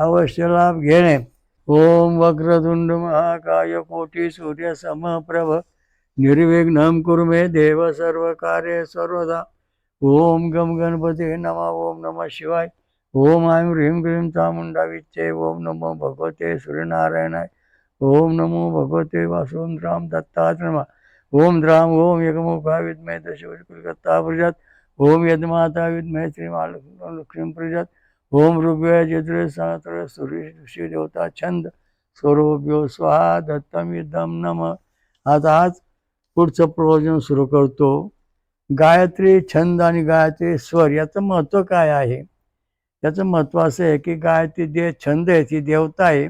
अवश्य लाभ घेणे. ओम वक्रतुंड महाकाय कोटी सूर्य समप्रभ निर्विघ्नं कुरु देव सर्व कार्य सर्वदा. ओम गम गणपती नमः ओम नमः शिवाय. ओम ऐं ह्रीं क्लीं चामुंडा विच्चे ओम नमो भगवते सूर्यनारायणाय. ओम नमो भगवते वासुंद्राम दत्तात्रमा ओम द्राम ओम एकमुखा विद्महे दशवृत्ता प्रजात ओम यज्ञमाता विद्महे श्रीमालक्ष्मी प्रजात ओम ऋग्वेद यजुर्वेद सहस्र सूर्य ऋषी देवता छंद स्वरूप्यो स्वाहा दत्तम युद्धम नम. आता आज पुढचं प्रवचन सुरू करतो. गायत्री छंद आणि गायत्री स्वर याचं महत्त्व काय आहे? याचं महत्त्व असं आहे की गायत्री दे छंद आहे ती देवता आहे.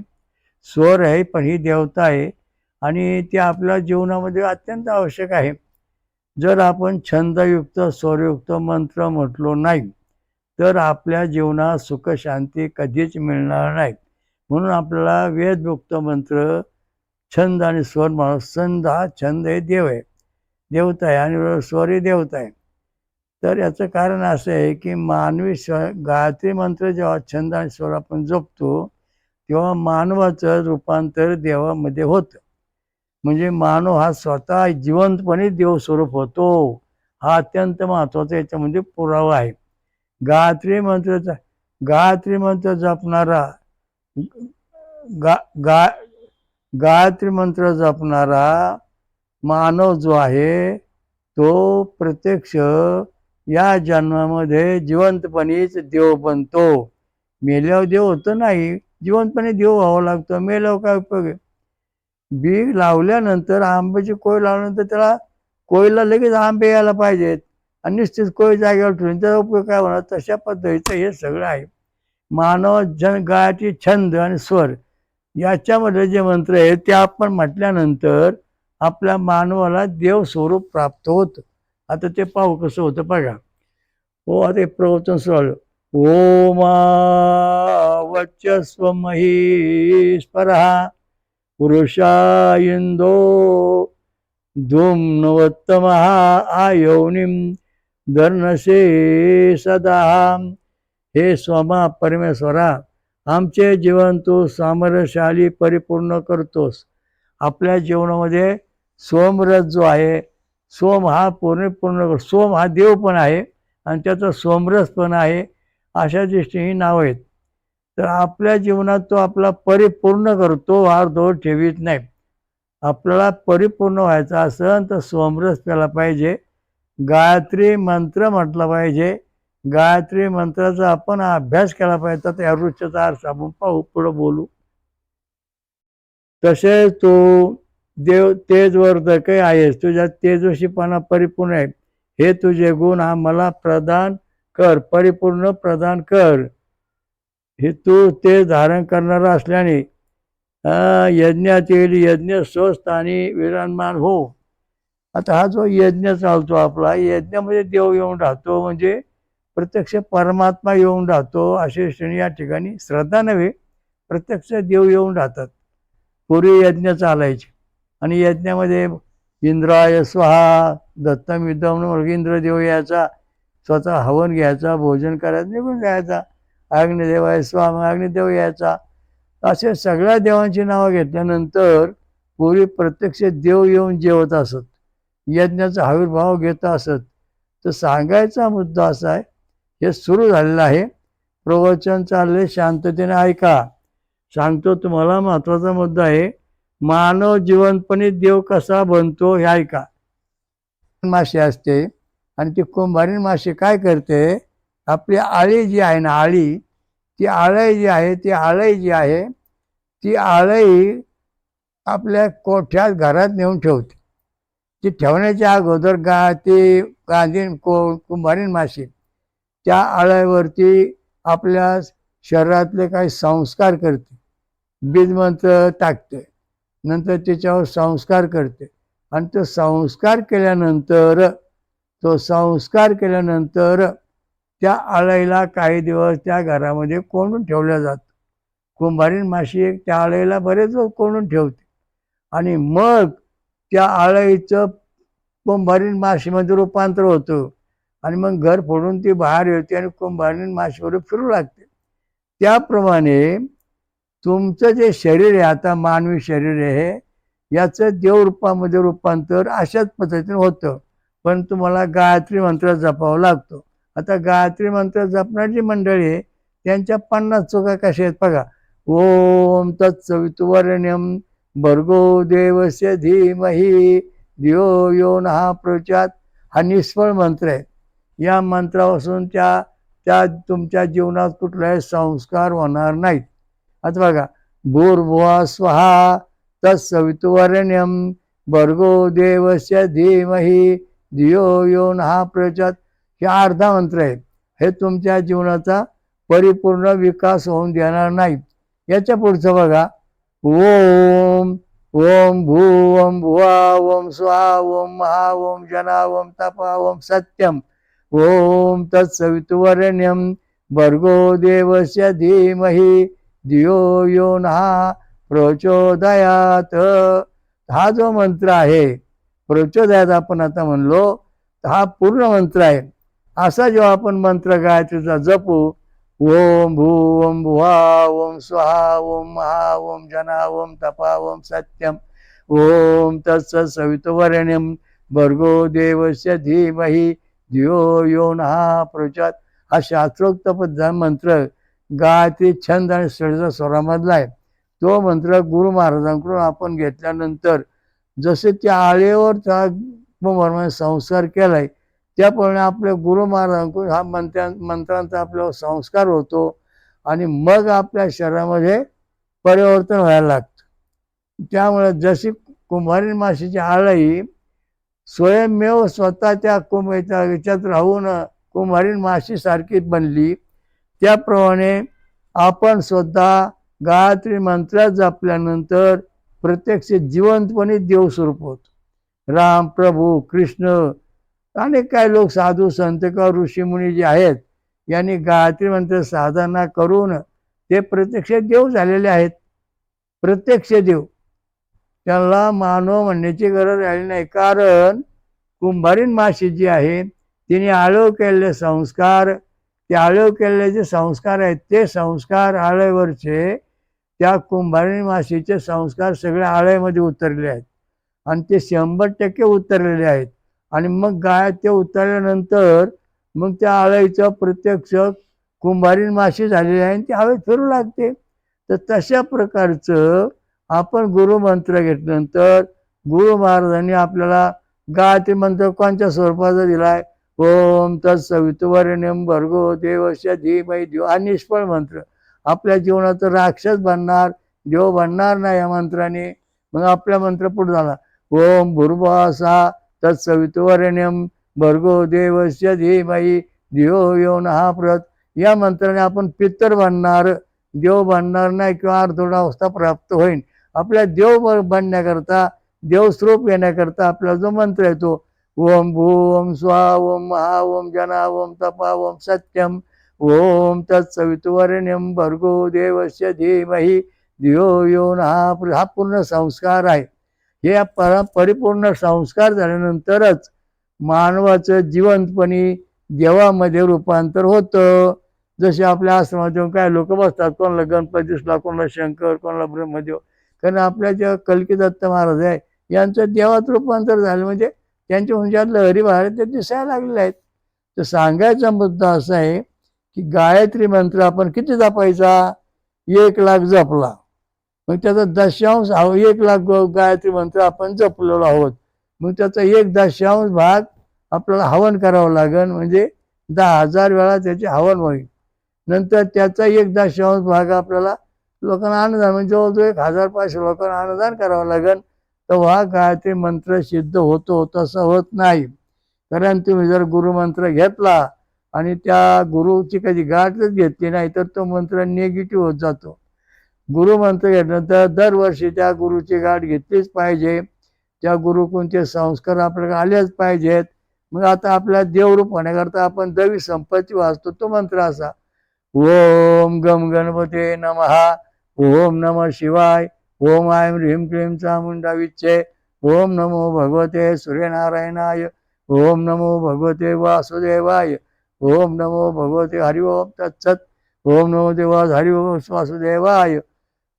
स्वर आहे पण ही देवता आहे. आणि ती आपल्या जीवनामध्ये अत्यंत आवश्यक आहे. जर आपण छंदयुक्त स्वरयुक्त मंत्र म्हटलो नाही तर आपल्या जीवनात सुख शांती कधीच मिळणार नाही म्हणून आपल्याला वेदमुक्त मंत्र छंद आणि स्वर म्हणा छंद हा छंद हे देव आहे. देवता आहे आणि स्वर हे देवता आहे. तर याचं कारण असं आहे की मानवी स्व गायत्री मंत्र जेव्हा छंद आणि स्वर आपण जपतो तेव्हा मानवाचं रूपांतर देवामध्ये होतं. म्हणजे मानव हा स्वतः जिवंतपणे देवस्वरूप होतो. हा अत्यंत महत्त्वाचा याच्यामध्ये पुरावा आहे. गायत्री मंत्रचा गायत्री मंत्र जपणारा गा गा गायत्री मंत्र जपणारा मानव जो आहे तो प्रत्यक्ष या जन्मामध्ये जिवंतपणीच देव बनतो. मेल्यावर देव होतं नाही जिवंतपणे देव व्हावं लागतो. मेल्यावर काय उपयोग बी लावल्यानंतर आंब्याची कोय लावल्यानंतर त्याला कोयला लगेच आंबे यायला पाहिजेत. आणि निश्चित कोळी जागेवर ठेवून त्याचा उपयोग काय होणार? तशा पद्धतीचं हे सगळं आहे. मानव जन छंद आणि स्वर याच्यामध्ये जे मंत्र आहेत ते आपण म्हटल्यानंतर आपल्या मानवाला देव स्वरूप प्राप्त होतं. आता ते पाहू कसं होतं बघा. हो आता एक प्रवचन सुरू ओमा वच्चस्व महेश्वरहा पुरुषा इंदो धूम्नवत्तमहा आयोनिम धर्नसे सदा. हे स्वमा परमेश्वरा आमचे जीवन तू सामरशाली परिपूर्ण करतोस. आपल्या जीवनामध्ये सोमरस जो आहे सोम हा पूर्ण पूर्ण सोम हा देव पण आहे आणि त्याचा सोमरस पण आहे अशा दृष्टीने नावं आहेत. तर आपल्या जीवनात तो आपला परिपूर्ण करतो अर्धवट ठेवीत नाही. आपल्याला परिपूर्ण व्हायचा असेल तर सोमरस प्याला पाहिजे. गायत्री मंत्र म्हटलं पाहिजे. गायत्री मंत्राचा आपण अभ्यास केला पाहिजे. तर या वृक्षाचा अर्थ आपण पाहू पुढं बोलू. तसेच तू देव तेजवर्धक आहेस. तुझ्या तेजशीपणा परिपूर्ण आहे. हे तुझे गुण हा मला प्रदान कर परिपूर्ण प्रदान कर. हे तू तेज धारण करणार असल्याने यज्ञातील यज्ञ स्वस्त आणि विराजमान हो. आता हा जो यज्ञ चालतो आपला यज्ञ म्हणजे देव येऊन राहतो म्हणजे प्रत्यक्ष परमात्मा येऊन राहतो असे श्रेणी या ठिकाणी श्रद्धा नव्हे प्रत्यक्ष देव येऊन राहतात. पूर्वी यज्ञ चालायचे. आणि यज्ञामध्ये इंद्राय स्वहा दत्तम युद्धम इंद्रदेव यायचा स्वतः हवन घ्यायचा भोजन करायचं निघून जायचा. अग्निदेवाय स्वामी अग्निदेव यायचा. असे सगळ्या देवांची नावं घेतल्यानंतर पूर्वी प्रत्यक्ष देव येऊन जेवत असत. यज्ञाचा आविर्भाव घेत असत. तर सांगायचा मुद्दा असा आहे हे सुरू झालेलं आहे. प्रवचन चालले शांततेने ऐका. सांगतो तुम्हाला महत्त्वाचा मुद्दा आहे मानव जीवनपणी देव कसा बनतो हे ऐका. माशी असते आणि ती कुंभारीन माशी काय करते आपली आळी जी आहे ना आळी ती आळई जी आहे ती आळई जी आहे ती आळई आपल्या कोठ्यात घरात नेऊन ठेवते. ती ठेवण्याच्या अगोदर गा ती गांधी को कुंभारीण माशी त्या आळ्यावरती आपल्या शरीरातले काही संस्कार करते. बीजमंत्र टाकते. नंतर त्याच्यावर संस्कार करते. आणि तो संस्कार केल्यानंतर तो संस्कार केल्यानंतर त्या आळईला काही दिवस त्या घरामध्ये कोंडून ठेवल्या जातं. कुंभारीण माशी एक त्या आळ्याला बरेच कोंडून ठेवते. आणि मग त्या आळईचं कुंभारीण माशीमध्ये रूपांतर होतं. आणि मग घर फोडून ती बाहेर येते आणि कुंभारीन माशीवर फिरू लागते. त्याप्रमाणे तुमचं जे शरीर आहे आता मानवी शरीर आहे याचं देवरूपामध्ये रूपांतर अशाच पद्धतीने होतं. पण तुम्हाला गायत्री मंत्र जपावा लागतो. आता गायत्री मंत्र जपणारी मंडळी आहे त्यांच्या पन्नास चुका कशा आहेत बघा. ओम तत्सवितुवर्ण्यम भर्गो देवस्य धीमही धियो यो नहा प्रचात हा निष्फळ मंत्र आहे. या मंत्रापासून त्या त्या तुमच्या जीवनात कुठलाही संस्कार होणार नाहीत. आता बघा भूर्भुवा स्वहा तत्सवितुवर्ण्यम भर्गो देवस्य धीमही धियो यो नहा प्रचात हे अर्धा मंत्र आहेत हे तुमच्या जीवनाचा परिपूर्ण विकास होऊन देणार नाहीत. याच्या पुढचं बघा. ओम ओम भू ओम भुवा ओम स्वा ओम महा ओम जना ओम तपा ओम सत्यम ओम तत्सवितुवर्ण्यम भर्गो देवस्य धीमहि धियो यो नहा प्रचोदयात। हा जो मंत्र आहे प्रचोदयात आपण आता म्हणलो हा पूर्ण मंत्र आहे. असा जेव्हा आपण मंत्र गायत्रीचा जपू ओम भू ओम भुवा ओम स्वाहा ओम महा ओम जना ओम तपा ओम सत्यम। ओम तत्स सवितवर्ण्यम भर्गो देवस्य धीमही। धियो यो नहा प्रचात हा शास्त्रोक्त पद्धत मंत्र गायत्री छंद आणि सडजा स्वरामधला आहे। तो मंत्र गुरु महाराजांकडून आपण घेतल्यानंतर जसे त्या आळेवर त्या संस्कार केलाय त्याप्रमाणे आपले गुरु महाराजांकडून हा मंत्र्या मंत्रांचा आपल्यावर संस्कार होतो आणि मग आपल्या शरीरामध्ये परिवर्तन व्हायला लागतं. त्यामुळे जशी कुंभारीण माशीची आळही स्वयंमेव स्वतःच्या कुंभ याच्या- याच्यात राहून कुंभारीण माशीसारखी बनली त्याप्रमाणे आपण स्वतः गायत्री मंत्र जपल्यानंतर प्रत्यक्ष जिवंतपणे देवस्वरूप होतो. राम प्रभू कृष्ण अनेक काही लोक साधू संत किंवा ऋषीमुनी जे आहेत यांनी गायत्री मंत्र साधना करून ते प्रत्यक्ष देव झालेले आहेत. प्रत्यक्ष देव. त्यांना मानव म्हणण्याची गरज राहिली नाही. कारण कुंभारीण माशी जी आहे तिने आळव केलेले संस्कार ते आळव केलेले जे संस्कार आहेत ते संस्कार आळेवरचे त्या कुंभारीन माशीचे संस्कार सगळे आळेमध्ये उतरले आहेत. आणि ते शंभर टक्के उतरलेले आहेत. आणि मग गाय ते उतरल्यानंतर मग त्या आळाईचं प्रत्यक्ष कुंभारीन माशी झालेली आहे आणि ती हवेत फिरू लागते. तर तशा प्रकारचं आपण गुरुमंत्र घेतल्यानंतर गुरु महाराजांनी आपल्याला गायत्री मंत्र कोणत्या स्वरूपाचा दिलाय? ओम तत्सवितुवर्ण्यम भर्गो देवस्य धीमय देव हा निष्फळ मंत्र. आपल्या जीवनाचं राक्षस बनणार देव बनणार नाही या मंत्राने. मग आपला मंत्र पुढे झाला. ओम भुर्भासा तत्सवितुवर्ण्यम भर्गो देवस्य धीमयी धियो यो हा प्रत या मंत्राने आपण पित्तर बनणार देव बनणार नाही किंवा अवस्था प्राप्त होईल आपल्या देव ब- बनण्याकरता देवस्वरूप येण्याकरता आपला जो मंत्र येतो ओम भू ओम स्वा ओम महा ओम जना ओम तपा ओम सत्यम ओम तत्सवितुवर्ण्यम भर्गो देवस्य धीमही धियो यो नहा प्र- हा पूर्ण संस्कार आहे. हे परा परिपूर्ण संस्कार झाल्यानंतरच मानवाचं जिवंतपणी देवामध्ये रूपांतर होतं. जसे आपल्या आश्रमातून काय लोक बसतात कोणाला गणपती दिसला कोणाला शंकर कोणाला ब्रह्मदेव. कारण आपल्या ज्या कलकीदत्त महाराज आहे यांचं देवात रूपांतर झालं. म्हणजे त्यांच्या हुंजात लहरी ते दिसायला लागलेले आहेत. तर सांगायचा मुद्दा असा आहे की गायत्री मंत्र आपण किती जपायचा? एक लाख जपला. मग त्याचा दशांश हा- एक लाख ग- गायत्री मंत्र आपण जपलेलो आहोत. मग त्याचा एक दशांश भाग आपल्याला हवन करावं लागेल. म्हणजे दहा हजार वेळा त्याचे हवन होईल. नंतर त्याचा एक दशांश भाग आपल्याला लोकांना अन्नदान म्हणजे जवळजवळ एक हजार पाचशे लोकांना अन्नदान करावं लागेल. तेव्हा गायत्री मंत्र सिद्ध होतो तसं होत नाही. कारण तुम्ही जर गुरुमंत्र घेतला आणि त्या गुरुची कधी गाठच घेतली नाही तर तो मंत्र निगेटिव्ह होत जातो. गुरु मंत्र घेतल्यानंतर दरवर्षी त्या गुरुची गाठ घेतलीच पाहिजे. त्या गुरुकुंचे संस्कार आपल्याला आलेच पाहिजेत. मग आता आपल्या देवरूप होण्याकरता आपण दवी संपत्ती वाचतो तो मंत्र असा. ओम गम गणपते नमहा ओम नम शिवाय. ओम आयम ह्रीम क्लीम चामुंडा विच्छे ओम नमो भगवते सूर्यनारायणाय. ओम नमो भगवते वासुदेवाय. ओम नमो भगवते हरि ओम तत्सत. ओम नमो देवास हरि ओम वासुदेवाय.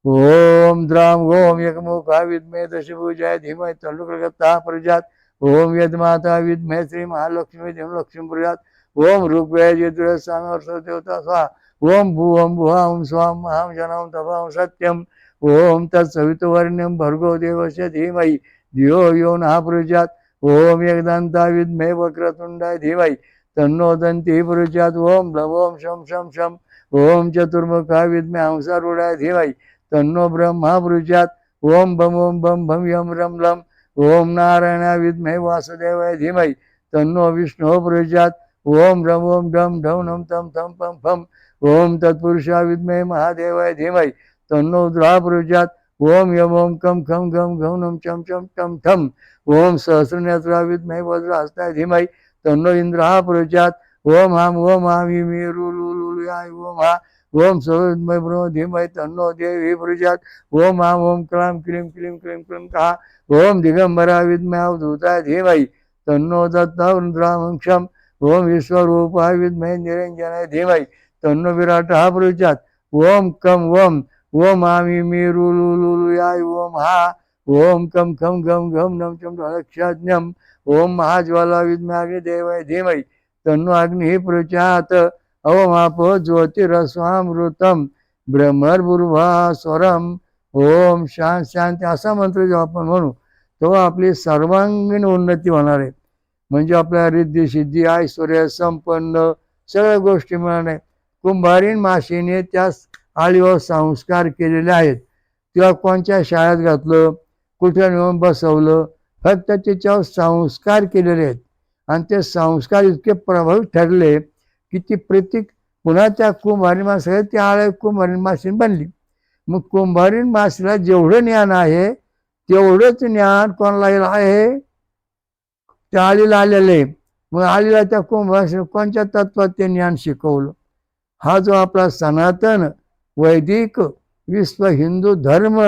ओम द्राम ओम यकमुखा विद्मे दशभुजाय धीमय तल्लुकता प्रजात। ओम यदमाता विद्मे श्री महालक्ष्मी धीम लक्ष्मी प्रजात। ओम ऋग्वेद यजुर स्वामी देवता स्वा ओम भुवम ओम भुवा ओम स्वाम महाम जनम तपाम सत्यम ओम तत्सवितुवर्ण्यम भर्गो देवस्य धीमहि। धियो यो नः प्रजात। ओम एकदन्ता विद्मे वक्रतुण्डाय धीमहि। तन्नो दंती प्रजात। ओम लवोम शम शम शम ओम चतुर्मुखा विद्मे हंसारूढाय धीमहि। तन्नो ब्रह्मा प्रजात ओम बम ओम बम भम यम रम लम। ओम नारायणा विद्मे वासुदेवाय धीमहि। तन्नो विष्णु प्रजात ओम रम ओम डम ढम नम तम थम पम फम। ओम तत्पुरुषा विद्मे महादेवाय धीमहि। तन्नो द्रा प्रजात ओम यम ओम कम खम गम घम नम चम चम टम ठम। ओम सहस्रनेत्रा विद्मे वज्रहस्ताय धीमहि। तन्नो इंद्रा प्रजात ओम हम ओम हाम मी रु लु लु याय ओम हा। ओम सविद्मय ब्रह्म धीमय तन्नो देवी प्रजात ओम हाम ओम क्लाम क्लीम क्लीम क्लीम क्लीम कहा ओम दिगंबरा विद्मे अवधूताय धीमहि। तन्नो दत्ता रुद्रामक्षम ओम विश्वरूपाय विद्मय निरंजनाय धीमहि। तन्नो विराट हा प्रजात ओम कम ओम ओम आमी मी रु लु ओम हा। ओम कम खम घम घम नम चम लक्षाज्ञम ओम महाज्वाला विद्मे देवाय धीमहि। तन्नो अग्नि प्रचात अवमाप ज्योतिरस्वामृतम ब्रह्मर्भुर्भा स्वरम ओम शांत शांती असा मंत्र जेव्हा आपण म्हणू तेव्हा आपली सर्वांगीण उन्नती होणार आहे. म्हणजे आपल्या रिद्धी सिद्धी ऐश्वर्य संपन्न सगळ्या गोष्टी मिळणार कुंभारीन माशीने त्या आळीवर संस्कार केलेले आहेत. किंवा कोणत्या शाळेत घातलं कुठे नेऊन बसवलं फक्त त्याच्यावर संस्कार केलेले आहेत. आणि ते संस्कार इतके प्रभावी ठरले की ती प्रतीक पुन्हा त्या कुंभारी माणसाला ती आळ्या कुंभारीन माशीन बनली. मग कुंभारीन माशीला जेवढं ज्ञान आहे तेवढंच ज्ञान कोणाला आहे? त्या आळीला आलेलं. आहे मग आळीला त्या कुंभारी कोणत्या तत्वात ते ज्ञान शिकवलं? हा जो आपला सनातन वैदिक विश्व हिंदू धर्म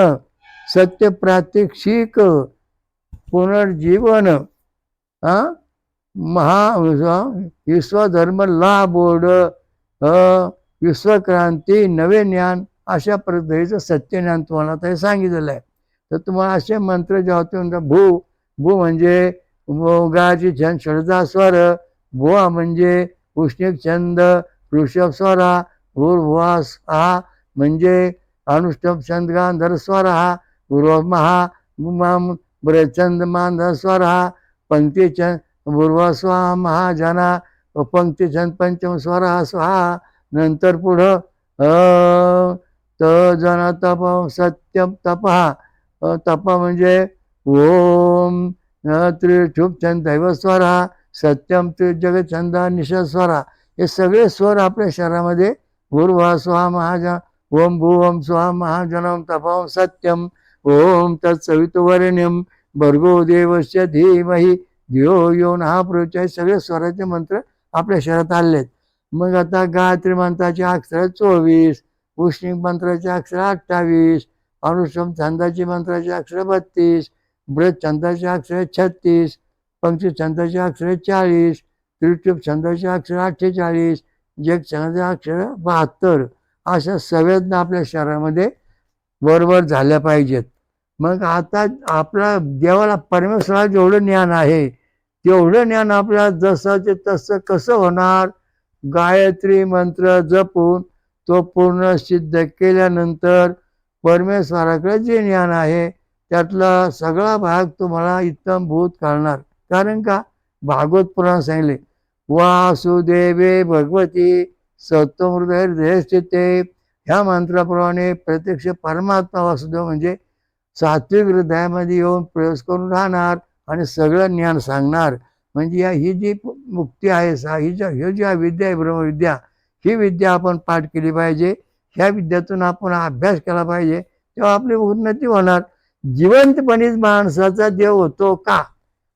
सत्य प्रात्यक्षिक पुनर्जीवन हां महा विश्वधर्म ला बोर्ड विश्वक्रांती नवे ज्ञान अशा पद्धतीचं सत्य ज्ञान तुम्हाला आता हे सांगितलेलं आहे. तर तुम्हाला असे मंत्र जेव्हा तुम्ही भू भू म्हणजे गाची छंद श्रद्धा स्वर भुवा म्हणजे उष्णिक छंद ऋषभ स्वरा भूर्भुवा हा म्हणजे अनुष्टभ छंद गांधर स्वर हा उर्व महा छंद मांधर स्वर हा पंक्ती छंद पूर्वा स्वा महाजना पंक्ती छंद पंचम स्वर हा स्वाहा नंतर पुढं त जन तप सत्यम तपहा तप म्हणजे ओम त्रिठुप छंद दैवस्वरा सत्यम त्रिजग छंद निशस्वरा हे सगळे स्वर आपल्या शरीरामध्ये भूर्वा स्वाहा महाजन ओम भू ओम स्वाहा महाजनम तपम सत्यम ओम तत्सवितुवरेण्यम भर्गो देवस्य धीमहि धियो येऊन हा प्रचार सगळे स्वराचे मंत्र आपल्या शहरात आलेत. मग आता गायत्री मंत्राचे अक्षर चोवीस उष्णिक मंत्राचे अक्षर अठ्ठावीस अनुष्ठम छंदाची मंत्राचे अक्षर बत्तीस ब्रज छंदाचे अक्षर छत्तीस पंक्ती छंदाचे अक्षर चाळीस त्रिटूप छंदाचे अक्षर अठ्ठेचाळीस जग छंदाचे अक्षर बहात्तर. अशा संवेदना आपल्या शहरामध्ये बरोबर झाल्या पाहिजेत. मग आता आपला देवाला परमेश्वराला जेवढं ज्ञान आहे तेवढं ज्ञान आपल्या जसंचे तसं कसं होणार? गायत्री मंत्र जपून तो पूर्ण सिद्ध केल्यानंतर परमेश्वराकडे जे ज्ञान आहे त्यातला सगळा भाग तुम्हाला इतम भूत घालणार. कारण का? भागवत पुराण सांगले वासुदेवे भगवती सत्वमृदय स्थिते ह्या मंत्राप्रमाणे प्रत्यक्ष परमात्मा वासुदेव म्हणजे सात्विक हृदयामध्ये येऊन प्रवेश करून राहणार आणि सगळं ज्ञान सांगणार. म्हणजे या ही जी मुक्ती आहे सा ही ज्या ही जी विद्या आहे ब्रह्मविद्या ही विद्या आपण पाठ केली पाहिजे. ह्या विद्यातून आपण अभ्यास केला पाहिजे. तेव्हा आपली उन्नती होणार. जिवंतपणीच माणसाचा देव होतो का?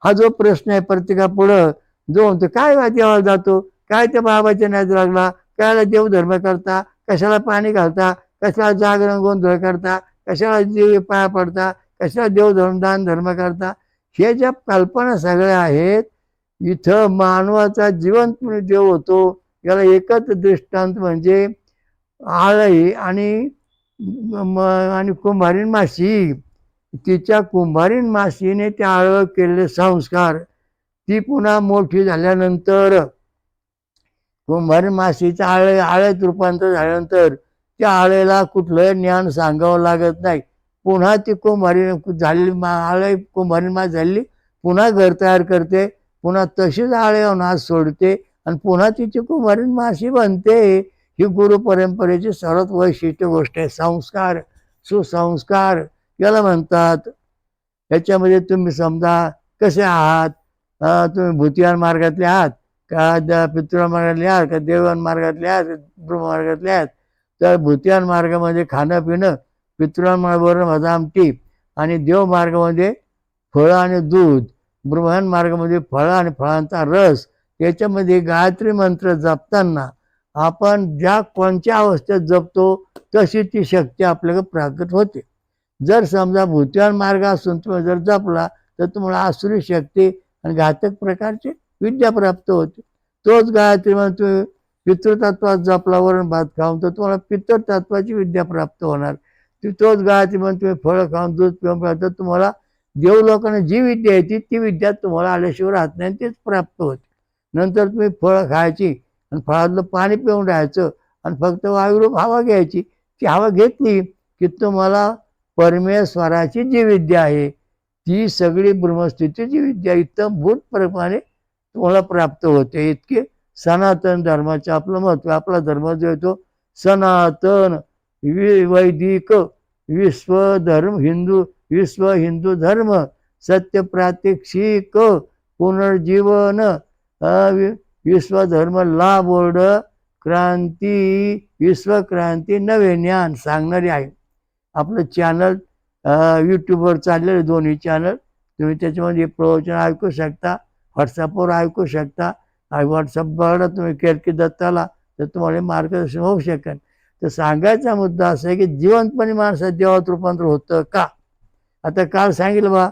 हा जो प्रश्न आहे प्रत्येकापुढं. जो म्हणतो काय देवाला जातो? काय त्या बाबाच्या नाद लागला? कायला देवधर्म करता? कशाला पाणी घालता? कशाला जागरण गोंधळ करता? कशाला देवी पाया पडता? कशाला देवधर्मदान धर्म करता? हे ज्या कल्पना सगळ्या आहेत इथं मानवाचा जिवंतपणे देव होतो याला एकच दृष्टांत म्हणजे आळई आणि आणि कुंभारीण माशी. तिच्या कुंभारीण माशीने त्या आळव केलेले संस्कार ती पुन्हा मोठी झाल्यानंतर कुंभारीण माशीचं आळ आळ्यात रूपांतर झाल्यानंतर त्या आळेला कुठलं ज्ञान सांगावं लागत नाही. पुन्हा ती कुंभारी झालेली मा आळे कुंभारी मास झालेली पुन्हा घर तयार करते पुन्हा तशीच आळे हात सोडते आणि पुन्हा तिची कुंभारी माशी बनते. ही गुरु परंपरेची सर्वात वैशिष्ट्य गोष्ट आहे. संस्कार सुसंस्कार याला म्हणतात. याच्यामध्ये तुम्ही समजा कसे आहात? तुम्ही भूतियान मार्गातले आहात का द पितृ मार्गातले आहात का देवान मार्गातले आहात ब्रह्म मार्गातले आहात? तर भूतियान मार्गामध्ये म्हणजे खाणं पिणं पितृवान मार्गावर आमटी आणि देव मार्गामध्ये म्हणजे फळं आणि दूध. ब्रह्मण मार्गामध्ये म्हणजे फळं आणि फळांचा रस. याच्यामध्ये गायत्री मंत्र जपताना आपण ज्या कोणत्या अवस्थेत जपतो तशी ती शक्ती आपल्याला प्राकट होते. जर समजा भूतिवान मार्ग असून तुम्ही जर जपला तर तुम्हाला आसुरी शक्ती आणि घातक प्रकारची विद्या प्राप्त होते. तोच गायत्री मंत्र पितृतत्वात जपला वरण भात खाऊन तर तुम्हाला पितृतत्वाची विद्या प्राप्त होणार. ती तोच गायत्री मंत्र तुम्ही फळं खाऊन दूध पिऊन पिऊन तर तुम्हाला देव लोकांना जी विद्या येते ती विद्या तुम्हाला आल्याशिवाय राहत नाही आणि तेच प्राप्त होते. नंतर तुम्ही फळं खायची आणि फळातलं पाणी पिऊन राहायचं आणि फक्त वायुरूप हवा घ्यायची ती हवा घेतली की तुम्हाला परमेश्वराची जी विद्या आहे ती सगळी ब्रह्मस्थितीची विद्या इतम भूतप्रमाणे तुम्हाला प्राप्त होते. इतके सनातन धर्माचे आपलं महत्त्व आपला धर्म जो आहे तो सनातन वि वैदिक विश्व धर्म हिंदू विश्व हिंदू धर्म सत्य प्रात्यक्षिक पुनर्जीवन वि- विश्वधर्म ला बोर्ड क्रांती विश्वक्रांती नवे ज्ञान सांगणारे आहे. आपलं चॅनल यूट्यूबवर चाललेलं दोन्ही चॅनल तुम्ही त्याच्यामध्ये प्रवचन ऐकू शकता व्हॉट्सअपवर ऐकू शकता. व्हॉट्सअपवर तुम्ही केरकी दत्ताला तर तुम्हाला मार्गदर्शन होऊ शकेल. तर सांगायचा मुद्दा असा आहे की जिवंतपणी माणसात देवात रूपांतर होतं का? आता काल सांगितलं बा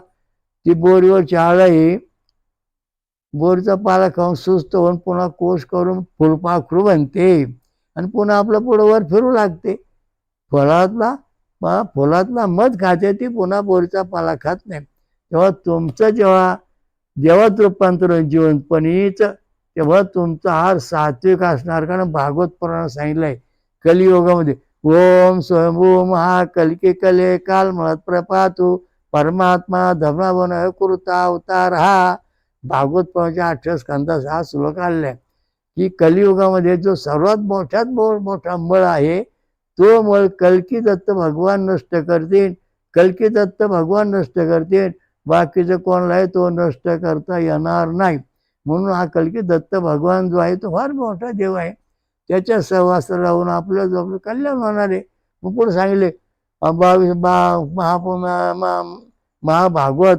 ती बोरीवरची आळ बोरीचा पाला खाऊन सुस्त होऊन पुन्हा कोश करून फुलपाखरू बनते आणि पुन्हा आपलं पुढं वर फिरू लागते. फळातला मग फुलातला मध खाते ती पुन्हा बोरीचा पाला खात नाही. तेव्हा तुमचं जेव्हा देवात रूपांतर होईल तेव्हा तुमचा हार सात्विक असणार. कारण भागवत पुराणात सांगितलंय कलियुगामध्ये ओम स्वयंभू महाकलिके कले काल म्हणत प्रपातू परमात्मा धर्मावन कृता अवतार हा. भागवत पुराणाच्या आठव्या स्कंदास हा श्लोक आलेला आहे की कलियुगामध्ये जो सर्वात मोठ्यात मो- मोठा मळ आहे तो मळ कलकी दत्त भगवान नष्ट करतील. कलकी दत्त भगवान नष्ट करतील. बाकीचं कोणालाही तो नष्ट करता येणार नाही. म्हणून हा कलकी दत्त भगवान जो आहे तो फार मोठा देव आहे. त्याच्या सहवास राहून आपलं जो आपलं कल्याण होणार आहे. मग पुढे सांगले बावीस बा महा मा- महाभागवत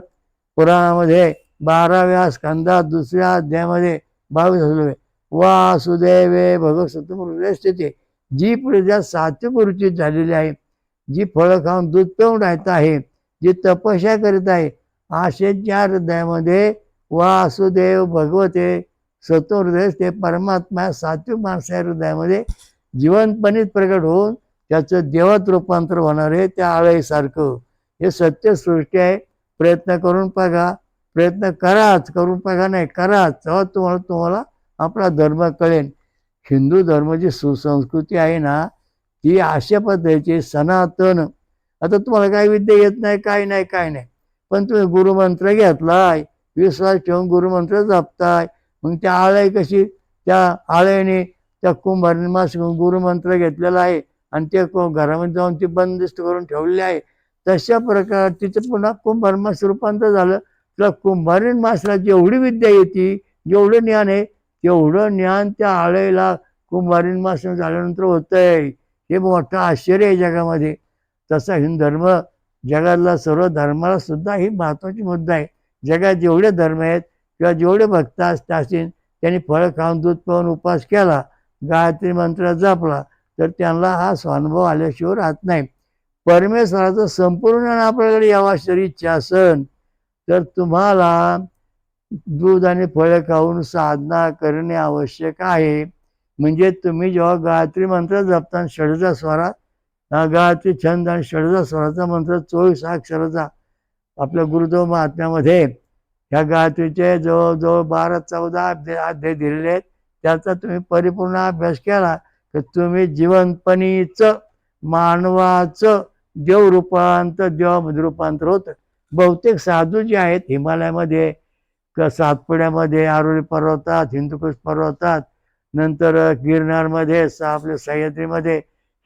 पुराणामध्ये बाराव्या स्कंदात दुसऱ्या अध्यायामध्ये बावीस श्लोक आहे. वासुदेवे भगवत सत्यपूर स्थिती जी प्रजा सात्यपुरुची झालेली आहे जी फळं खाऊन दूध पिऊन राहत आहे जी तपस्या करीत आहे असे ज्या हृदयामध्ये वासुदेव भगवते सत्वहृदय ते परमात्मा सात्विक माणसा हृदयामध्ये जिवंतपणीच प्रकट होऊन त्याचं देवात रूपांतर होणार आहे त्या आळईसारखं. हे सत्यसृष्टी आहे. प्रयत्न करून बघा. प्रयत्न कराच करून बघा नाही कराच. तेव्हा तुम्हाला तुम्हाला आपला धर्म कळेल. हिंदू धर्माची सुसंस्कृती आहे ना ती अशा पद्धतीची सनातन. आता तुम्हाला काय विद्या येत नाही काय नाही काय नाही. पण तुम्ही गुरुमंत्र घेतलाय विश्वास ठेवून गुरुमंत्र जपताय. मग त्या आळय कशी? त्या आळ्याने त्या कुंभारमास गुरुमंत्र घेतलेला आहे आणि ते को- घरामध्ये जाऊन ती बंदिस्त करून ठेवलेली आहे. तशा प्रकार तिचं पुन्हा कुंभारमास रूपांतर झालं. तुला कुंभारीण मासला जेवढी विद्या येते जेवढं ज्ञान आहे तेवढं ज्ञान त्या आळेला कुंभारीण मास झाल्यानंतर होतंय. हे मोठं आश्चर्य आहे जगामध्ये. तसा हिंदू धर्म जगातला सर्व धर्माला सुद्धा ही महत्त्वाची मुद्दा आहे. जगात जेवढे धर्म आहेत किंवा जेवढे भक्त असतात त्यांनी फळं खाऊन दूध पाहून उपास केला गायत्री मंत्र जपला तर त्यांना हा स्वानुभव आल्याशिवाय राहत नाही. परमेश्वराचं संपूर्ण आपल्याकडे यावा जरी इच्छा तर तुम्हाला दूध आणि फळे खाऊन साधना करणे आवश्यक आहे. म्हणजे तुम्ही जेव्हा गायत्री मंत्र जपता षडजा स्वरा गायत्री छंद आणि षडजा स्वराचा मंत्र चोवीस अक्षराचा आपल्या गुरुदेव महात्म्यामध्ये ह्या गायत्रीचे जवळजवळ बारा चौदा अध्याय दिलेले आहेत. त्याचा तुम्ही परिपूर्ण अभ्यास केला तर तुम्ही जीवनपणीचं मानवाचं देव रूपांतर देवामध्ये रूपांतर होतं. बहुतेक साधू जे आहेत हिमालयामध्ये क सातपुड्यामध्ये आरोली पर्वतात हिंदुकुश पर्वतात नंतर गिरनारमध्ये सा आपल्या सह्याद्रीमध्ये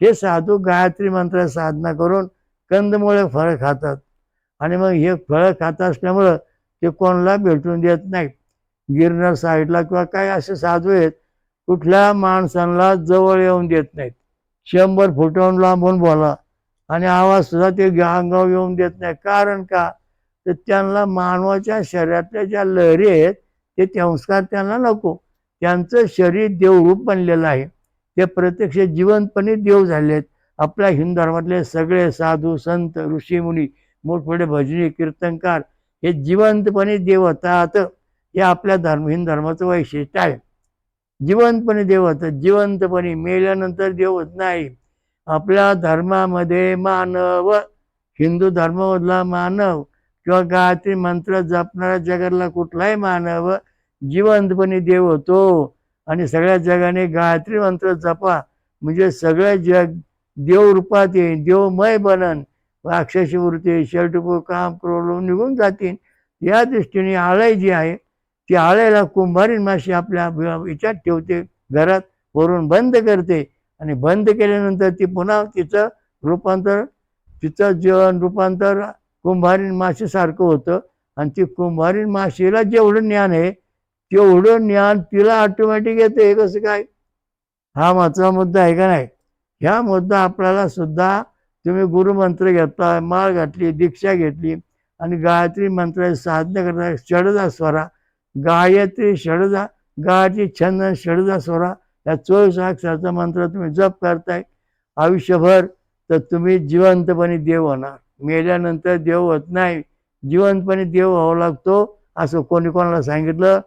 हे साधू गायत्री मंत्र साधना करून कंदमुळे फरक खातात. आणि मग हे फळं खात असल्यामुळं ते कोणाला भेटून देत नाहीत गिरणार साईडला किंवा काय असे साधू आहेत कुठल्या माणसांना जवळ येऊन देत नाहीत. शंभर फुटाहून लांबून बोला आणि आवाज सुद्धा ते अंगावर येऊन देत नाही. कारण का? तर त्यांना मानवाच्या शरीरातल्या ज्या लहरी आहेत ते संस्कार त्यांना नको. त्यांचं शरीर देवरूप बनलेलं आहे. ते प्रत्यक्ष जिवंतपणे देव झाले आहेत आपल्या हिंदू धर्मातले सगळे साधू संत ऋषीमुनी मोठमोठे भजनी कीर्तनकार हे जिवंतपणे देव होतात. हे आपल्या धर्म हिंदू धर्माचं वैशिष्ट्य आहे. जिवंतपणे देव होतं जिवंतपणे मेल्यानंतर देव होत नाही. आपल्या धर्मामध्ये मानव हिंदू धर्मामधला मानव किंवा गायत्री मंत्र जपणाऱ्या जगातला कुठलाही मानव जिवंतपणे देव होतो. आणि सगळ्या जगाने गायत्री मंत्र जपा. म्हणजे सगळं जग देव रूपात येईल. देवमय बनन. राक्षसी वृत्ती शर्टपूर काम क्रोध निघून जातील. या दृष्टीने आळाई जी आहे ती आळ्याला कुंभारीण माशी आपल्या विचार ठेवते घरात वरून बंद करते. आणि बंद केल्यानंतर ती पुन्हा तिचं रूपांतर तिचं जीवन रूपांतर कुंभारीण माशीसारखं होतं. आणि ती कुंभारीण माशीला जेवढं ज्ञान आहे तेवढं ज्ञान तिला ऑटोमॅटिक येतं हे कसं काय? हा महत्त्वाचा मुद्दा आहे का नाही? ह्या मुद्दा आपल्याला सुद्धा तुम्ही गुरुमंत्र घेतला माळ घातली दीक्षा घेतली आणि गायत्री मंत्र साधना करता षडजा स्वरा. गायत्री षडजा गायत्री छंद षडजा स्वरा. या चोवीस अक्षराचा मंत्र तुम्ही जप करताय आयुष्यभर तर तुम्ही जिवंतपणे देव होणार. मेल्यानंतर देव होत नाही जिवंतपणे देव व्हावं लागतो असं कोणी कोणाला सांगितलं?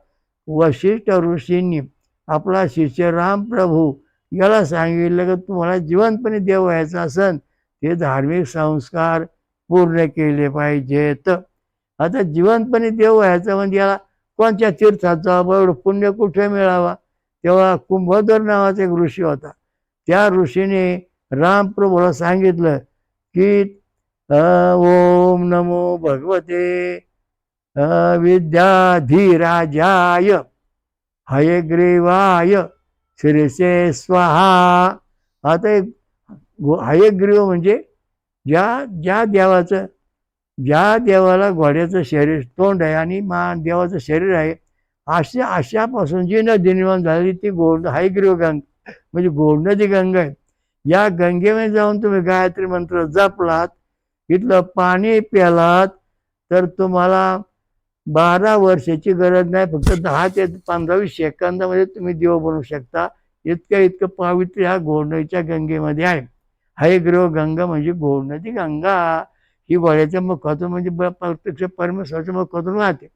वशिष्ठ ऋषींनी आपला शिष्य रामप्रभू याला सांगितलं की तुम्हाला जिवंतपणे देव व्हायचं असन हे धार्मिक संस्कार पूर्ण केले पाहिजेत. आता जिवंतपणे देव व्हायचं म्हणजे याला कोणत्या तीर्थाचा जावं एवढं पुण्य कुठे मिळावा? तेव्हा कुंभोदर नावाचा एक ऋषी होता. त्या ऋषीने रामप्रभूला सांगितलं की ओम नमो भगवते विद्याधीराजाय हयग्रीवाय श्रीसे स्वाहा. आता एक हयग्रीव म्हणजे ज्या ज्या देवाचं ज्या देवाला घोड्याचं शरीर तोंड आहे आणि मा देवाचं शरीर आहे अशा अशापासून जी नदी निर्माण झाली ती गोड हायग्रीव गंग म्हणजे गोड नदी गंगा आहे. या गंगेमध्ये जाऊन तुम्ही गायत्री मंत्र जपलात इथलं पाणी प्यालात तर तुम्हाला बारा वर्षाची गरज नाही फक्त दहा ते पंधरावीस सेकंदामध्ये तुम्ही देव बनवू शकता. इतकं इतकं पावित्र्य ह्या घोडणीच्या गंगेमध्ये आहे. हयग्रीव गंगा म्हणजे घोडणती गंगा. ही वळ्याच्या मुखातून म्हणजे प्रत्यक्ष परमेश्वराच्या मुखातून वाहते.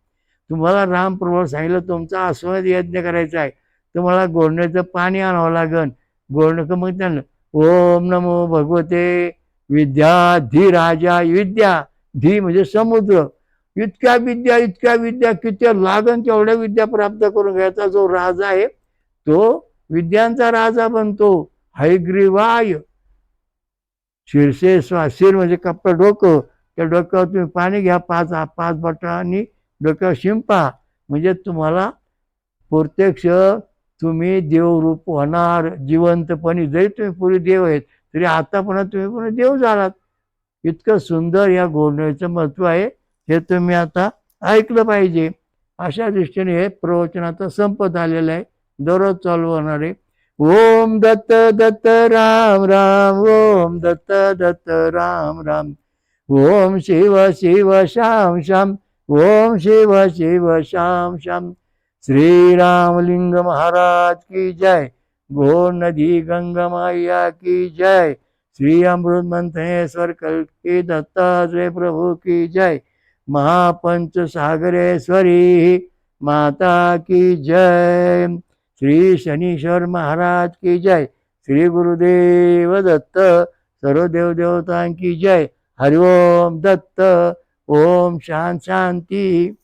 तुम्हाला रामप्रभू सांगितलं तुमचा आस्वाद यज्ञ करायचा आहे. तुम्हाला गोडण्याचं पाणी आणावं लागन. गोडणं मग त्यांना ओम नमो भगवते विद्या धी राजा विद्या. धी म्हणजे समुद्र. इतक्या विद्या इतक्या विद्या किती लागन तेवढ्या विद्या प्राप्त करून घ्यायचा जो राजा आहे तो विद्यांचा राजा बनतो. हैग्रीवाय शिरसे शिर म्हणजे कप्पा डोकं. त्या डोक्यावर तुम्ही पाणी घ्या पाच पाच बटानी डोक्यावर शिंपा. म्हणजे तुम्हाला प्रत्यक्ष तुम्ही देवरूप होणार जिवंतपणी. जरी तुम्ही पूर्वी देव आहेत तरी आतापणा तुम्ही पुन्हा देव झालात. इतकं सुंदर या घोडण्याचं महत्त्व आहे. हे तुम्ही आता ऐकलं पाहिजे. अशा दृष्टीने हे प्रवचनाचा संपत आलेला आहे. दररोज चालू होणारे ओम दत्त दत्त राम राम ओम दत्त दत्त राम राम ओम शिव शिव श्याम श्याम ओम शिव शिव श्याम श्याम श्री रामलिंग महाराज की जय गो नदी गंगा मैया की जय श्री अमृत मंथेश्वर कल की दत्तात्रेय प्रभु की जय महापंच सागरेश्वरी माता की जय। श्री शनीश्वर महाराज की जय. श्री गुरुदेव दत्त सर्व देव देवतांकी जय. हरिओम दत्त ओम शांत शांती.